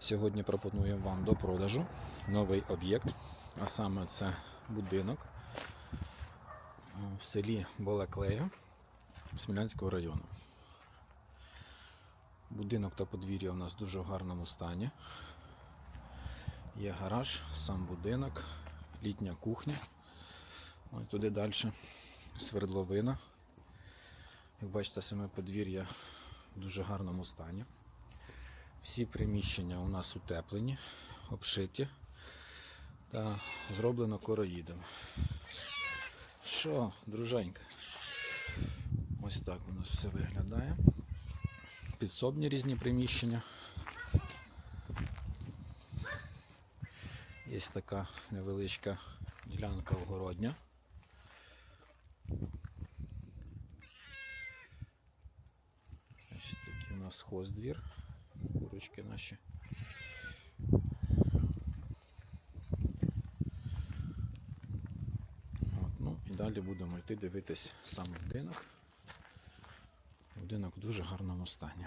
Сьогодні пропонуємо вам до продажу новий об'єкт, а саме це будинок в селі Болеклея Смілянського району. Будинок та подвір'я у нас дуже в гарному стані. Є гараж, сам будинок, літня кухня. Ось туди далі свердловина. Як бачите, саме подвір'я в дуже гарному стані. Всі приміщення у нас утеплені, обшиті та зроблено короїдом. Що, друженька? Ось так у нас все виглядає. Підсобні різні приміщення. Є така невеличка ділянка огородня. Ось такий у нас хоздвір. Курочки наші. От, ну і далі будемо йти дивитись сам будинок. Будинок в дуже гарному стані.